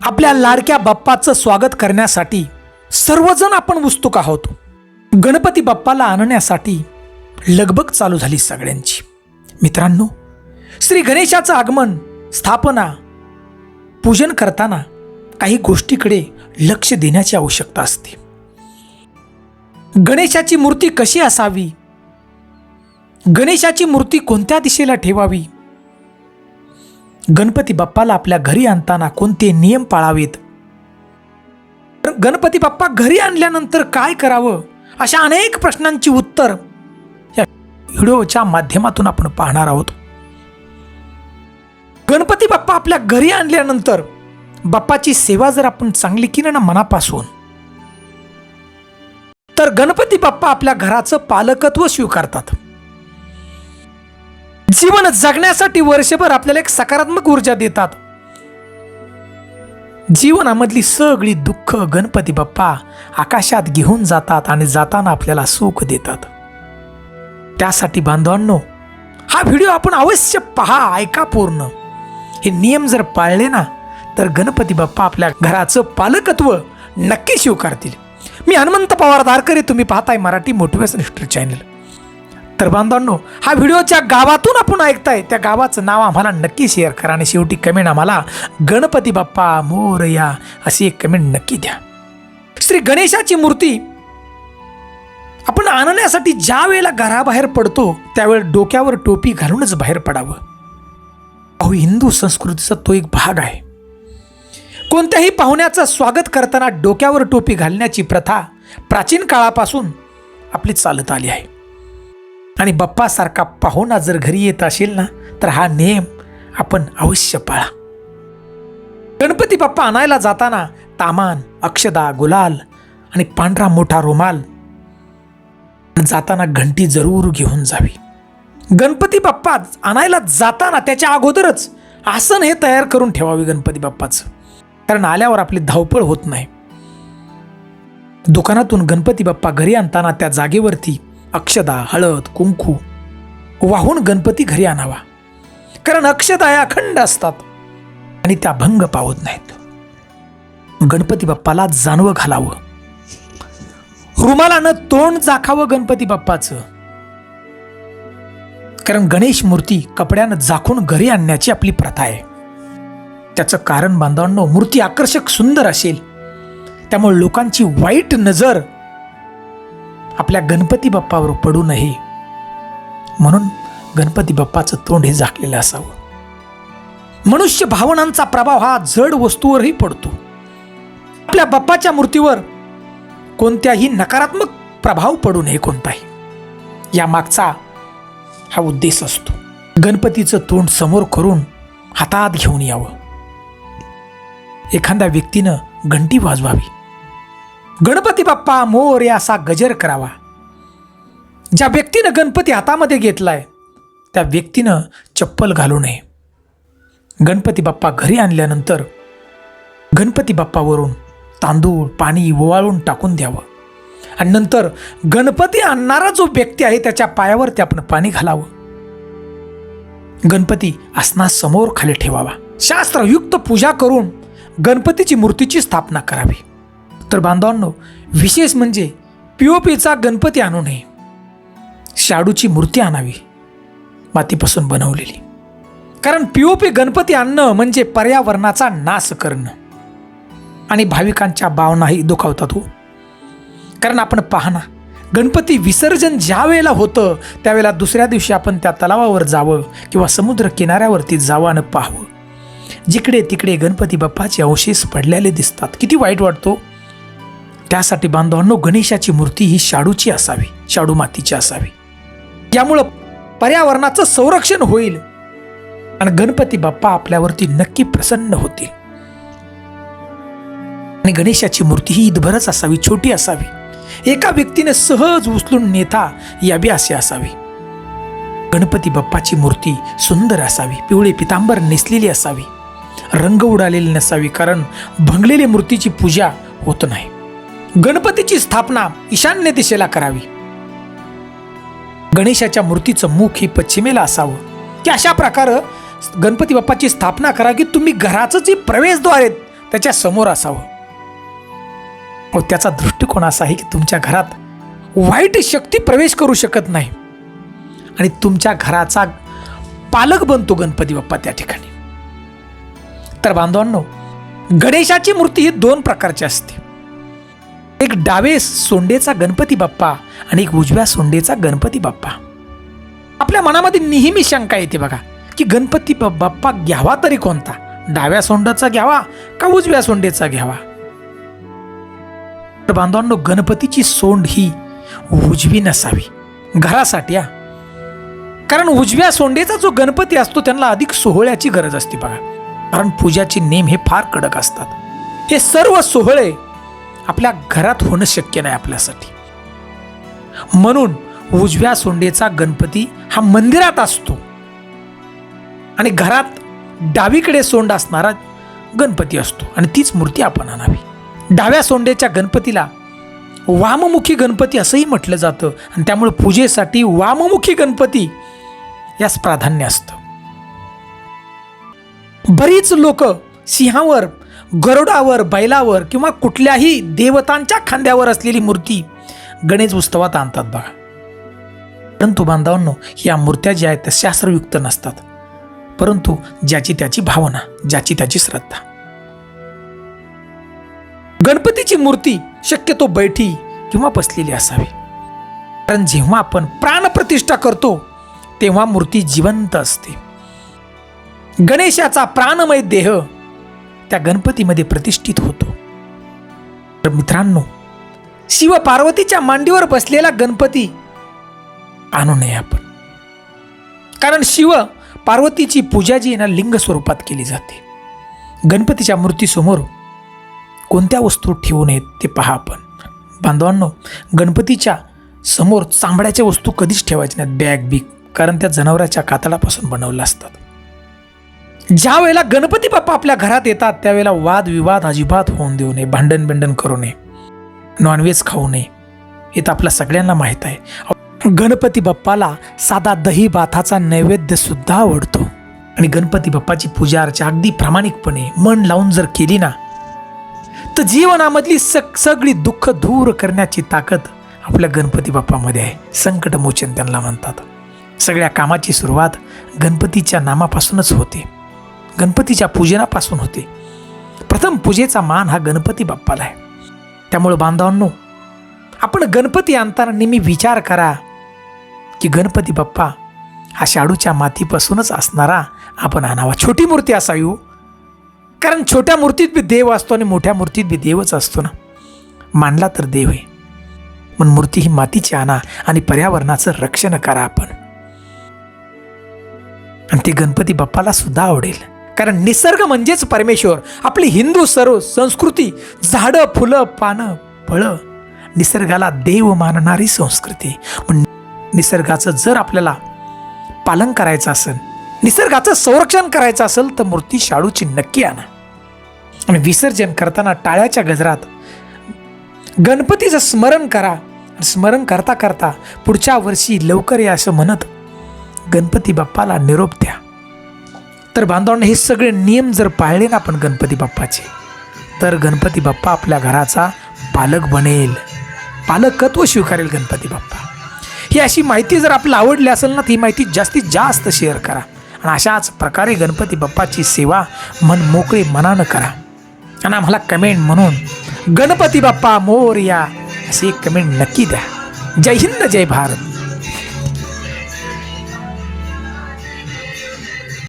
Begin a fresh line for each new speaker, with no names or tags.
आपल्या लाडक्या बाप्पाचं स्वागत करण्यासाठी सर्वजण आपण उत्सुक आहोत. गणपती बाप्पाला आणण्यासाठी लगबग चालू झाली सगळ्यांची. मित्रांनो श्री गणेशाचं आगमन स्थापना पूजन करताना काही गोष्टीकडे लक्ष देण्याची आवश्यकता असते. गणेशाची मूर्ती कशी असावी? गणेशाची मूर्ती कोणत्या दिशेला ठेवावी? गणपती बाप्पाला आपल्या घरी आणताना कोणते नियम पाळावेत? तर गणपती बाप्पा घरी आणल्यानंतर काय करावं? अशा अनेक प्रश्नांची उत्तर या व्हिडिओच्या माध्यमातून आपण पाहणार आहोत. गणपती बाप्पा आपल्या घरी आणल्यानंतर बाप्पाची सेवा जर आपण चांगली केली ना मनापासून तर गणपती बाप्पा आपल्या घराचं पालकत्व स्वीकारतात. जीवन जगण्यासाठी वर्षभर आपल्याला एक सकारात्मक ऊर्जा देतात. जीवनामधली सगळी दुःख गणपती बाप्पा आकाशात घेऊन जातात आणि जाताना आपल्याला सुख देतात. त्यासाठी बांधवांनो हा व्हिडिओ आपण अवश्य पहा ऐका पूर्ण. हे नियम जर पाळले ना तर गणपती बाप्पा आपल्या घराचं पालकत्व नक्की स्वीकारतील. मी हनुमंत पवार दारकरे तुम्ही पाहताय मराठी मोटिवेशन हिस्ट्री चॅनल तर बांधवांनो हा व्हिडिओ ज्या गावातून आपण ऐकताय त्या गावाचं नाव आम्हाला नक्की शेअर करा आणि शेवटी कमेंट आम्हाला गणपती बाप्पा मोरया अशी एक कमेंट नक्की द्या. श्री गणेशाची मूर्ती आपण आणण्यासाठी ज्या वेळेला घराबाहेर पडतो त्यावेळेला डोक्यावर टोपी घालूनच बाहेर पडावं. अहो हिंदू संस्कृतीचा तो एक भाग आहे. कोणत्याही पाहुण्याचं स्वागत करताना डोक्यावर टोपी घालण्याची प्रथा प्राचीन काळापासून आपली चालत आली आहे. आणि बाप्पासारखा पाहुणा जर घरी येत असेल ना तर हा नियम आपण अवश्य पाळा. गणपती बाप्पा आणायला जाताना तामान अक्षदा गुलाल आणि पांढरा मोठा रुमाल जाताना घंटी जरूर घेऊन जावी. गणपती बाप्पा आणायला जाताना त्याच्या अगोदरच आसन हे तयार करून ठेवावे गणपती बाप्पाचं. कारण आल्यावर आपली धावपळ होत नाही. दुकानातून गणपती बाप्पा घरी आणताना त्या जागेवरती अक्षदा हळद कुंकू वाहून गणपती घरी आणावा. कारण अक्षदा या अखंड असतात आणि त्या भंग पावत नाहीत. गणपती बाप्पाला जानवं घालावं. रुमालानं तोंड जाखावं गणपती बाप्पाचं. कारण गणेश मूर्ती कपड्यानं झाकून घरी आणण्याची आपली प्रथा आहे. त्याचं कारण बांधवांनो मूर्ती आकर्षक सुंदर असेल. त्यामुळे लोकांची वाईट नजर आपल्या गणपती बाप्पावर पडू नये. म्हणून गणपती बाप्पाचं तोंड हे झाकलेलं असावं. मनुष्य भावनांचा प्रभाव हा जड वस्तूवरही पडतो. आपल्या बाप्पाच्या मूर्तीवर कोणत्याही नकारात्मक प्रभाव पडू नये कोणताही. या मागचा हा उद्देश असतो. गणपतीचं तोंड समोर करून हातात घेऊन यावं. एखाद्या व्यक्तीनं घंटी वाजवावी. गणपती बाप्पा मोर या असा गजर करावा. ज्या व्यक्तीनं गणपती हातामध्ये घेतलाय त्या व्यक्तीनं चप्पल घालू नये. गणपती बाप्पा घरी आणल्यानंतर गणपती बाप्पावरून तांदूळ पाणी ओवाळून टाकून द्यावं. आणि नंतर गणपती आणणारा जो व्यक्ती आहे त्याच्या पायावरती आपण पाणी घालावं. गणपती आसनासमोर खाली ठेवावा. शास्त्रयुक्त पूजा करून गणपतीची मूर्तीची स्थापना करावी. तर बांधवांनो विशेष म्हणजे पीओपीचा गणपती आणू नये. शाडूची मूर्ती आणावी मातीपासून बनवलेली. कारण पीओपी गणपती आणणं म्हणजे पर्यावरणाचा नाश करणं. आणि भाविकांच्या भावनाही दुखावतात हो. कारण आपण पाहना गणपती विसर्जन ज्या वेळेला होतं त्यावेळेला दुसऱ्या दिवशी आपण त्या तलावावर जावं किंवा समुद्र किनाऱ्यावरती जावं आणि पाहावं. जिकडे तिकडे गणपती बाप्पाचे अवशेष पडलेले दिसतात. किती वाईट वाटतो. त्यासाठी बांधवांनो गणेशाची मूर्ती ही शाडूची असावी शाडू मातीची असावी. यामुळं पर्यावरणाचं संरक्षण होईल आणि गणपती बाप्पा आपल्यावरती नक्की प्रसन्न होतील. आणि गणेशाची मूर्ती ही ईदभरच असावी छोटी असावी. एका व्यक्तीने सहज उचलून नेता यावी असे असावी. गणपती बाप्पाची मूर्ती सुंदर असावी पिवळे पितांबर नेसलेली असावी. रंग उडालेली नसावी कारण भंगलेली मूर्तीची पूजा होत नाही. गणपतीची स्थापना ईशान्य दिशेला करावी. गणेशाच्या मूर्तीचं मुख ही पश्चिमेला असावं. की अशा प्रकारे गणपती बाप्पाची स्थापना करा की तुम्ही घराचं जे प्रवेशद्वार आहेत त्याच्यासमोर असावं. व त्याचा दृष्टिकोन असा आहे की तुमच्या घरात वाईट शक्ती प्रवेश करू शकत नाही. आणि तुमच्या घराचा पालक बनतो गणपती बाप्पा त्या ठिकाणी. तर बांधवांनो गणेशाची मूर्ती ही दोन प्रकारची असते. एक डावे सोंडेचा गणपती बाप्पा आणि एक उजव्या सोंडेचा गणपती बाप्पा. आपल्या मनामध्ये नेहमी शंका येते बघा की गणपती बाप्पा घ्यावा तरी कोणता? डाव्या सोंडाचा घ्यावा का उजव्या सोंडेचा घ्यावा? तर बांधवांनो गणपतीची सोंड ही उजवी नसावी. घरासाठी हा. कारण उजव्या सोंडेचा जो गणपती असतो त्यांना अधिक सोहळ्याची गरज असते बघा. कारण पूजाचे नेम हे फार कडक असतात. हे सर्व सोहळे आपल्या घरात होणं शक्य नाही आपल्यासाठी. म्हणून उजव्या सोंडेचा गणपती हा मंदिरात असतो. आणि घरात डावीकडे सोंड असणारा गणपती असतो. आणि तीच मूर्ती आपण आणावी. डाव्या सोंडेच्या गणपतीला वाममुखी गणपती असंही म्हटलं जातं. आणि त्यामुळे पूजेसाठी वाममुखी गणपती यास प्राधान्य असतं. बरीच लोक सिंहावर गरुडावर बैलावर किंवा कुठल्याही देवतांच्या खांद्यावर असलेली मूर्ती गणेश उत्सवात आणतात बघा. परंतु बांधवांनो या मूर्त्या ज्या आहेत त्या शास्त्रयुक्त नसतात. परंतु ज्याची त्याची भावना ज्याची त्याची श्रद्धा. गणपतीची मूर्ती शक्यतो बैठी किंवा बसलेली असावी. कारण जेव्हा आपण प्राणप्रतिष्ठा करतो तेव्हा मूर्ती जिवंत असते. गणेशाचा प्राणमय देह त्या गणपतीमध्ये प्रतिष्ठित होतो. तर मित्रांनो शिव पार्वतीच्या मांडीवर बसलेला गणपती आणू नये आपण. कारण शिव पार्वतीची पूजा जी ना लिंग स्वरूपात केली जाते. गणपतीच्या मूर्तीसमोर कोणत्या वस्तू ठेवू नयेत ते पहा आपण. बांधवांनो गणपतीच्या समोर चांबड्याच्या वस्तू कधीच ठेवायच्या नाहीत. बॅग बिग कारण त्या जनावराच्या कातडापासून बनवल्या असतात. ज्या वेळेला गणपती बाप्पा आपल्या घरात येतात त्यावेळेला वादविवाद अजिबात होऊन देऊ नये भांडण बिंडण करू नये. नॉनव्हेज खाऊ नये. हे तर आपल्या सगळ्यांना माहीत आहे. गणपती बाप्पाला साधा दही भाताचा नैवेद्य सुद्धा आवडतो. आणि गणपती बाप्पाची पूजा अर्चा अगदी प्रामाणिकपणे मन लावून जर केली ना तर जीवनामधली सग सगळी दुःख दूर करण्याची ताकद आपल्या गणपती बाप्पामध्ये आहे. संकटमोचन त्यांना म्हणतात. सगळ्या कामाची सुरुवात गणपतीच्या नामापासूनच होते. गणपतीच्या पूजनापासून होते. प्रथम पूजेचा मान हा गणपती बाप्पाला आहे. त्यामुळं बांधवांनो आपण गणपती आणताना नेहमी विचार करा की गणपती बाप्पा हा शाडूच्या मातीपासूनच असणारा आपण आणावा. छोटी मूर्ती असावी हो. कारण छोट्या मूर्तीत बी देव असतो आणि मोठ्या मूर्तीत बी देवच असतो ना. मानला तर देव आहे. मग मूर्ती ही मातीची आणा आणि पर्यावरणाचं रक्षण करा आपण. आणि ते गणपती बाप्पाला सुद्धा आवडेल. कारण निसर्ग म्हणजेच परमेश्वर. आपली हिंदू सर्व संस्कृती झाडं फुलं पानं फळं निसर्गाला देव मानणारी संस्कृती. पण निसर्गाचं जर आपल्याला पालन करायचं असेल निसर्गाचं संरक्षण करायचं असेल तर मूर्ती शाडूची नक्की आणा. आणि विसर्जन करताना टाळ्याच्या गजरात गणपतीचं स्मरण करा. स्मरण करता करता पुढच्या वर्षी लवकर या असं म्हणत गणपती बाप्पाला निरोप द्या. तर बांधवांना हे सगळे नियम जर पाळले ना आपण गणपती बाप्पाचे तर गणपती बाप्पा आपल्या घराचा पालक बनेल. पालकत्व स्वीकारेल गणपती बाप्पा. ही अशी माहिती जर आपल्याला आवडली असेल ना ती माहिती जास्तीत जास्त शेअर करा. आणि अशाच प्रकारे गणपती बाप्पाची सेवा मन मोकळे मनानं करा. आणि आम्हाला कमेंट म्हणून गणपती बाप्पा मोर या अशी कमेंट नक्की द्या. जय हिंद जय भारत.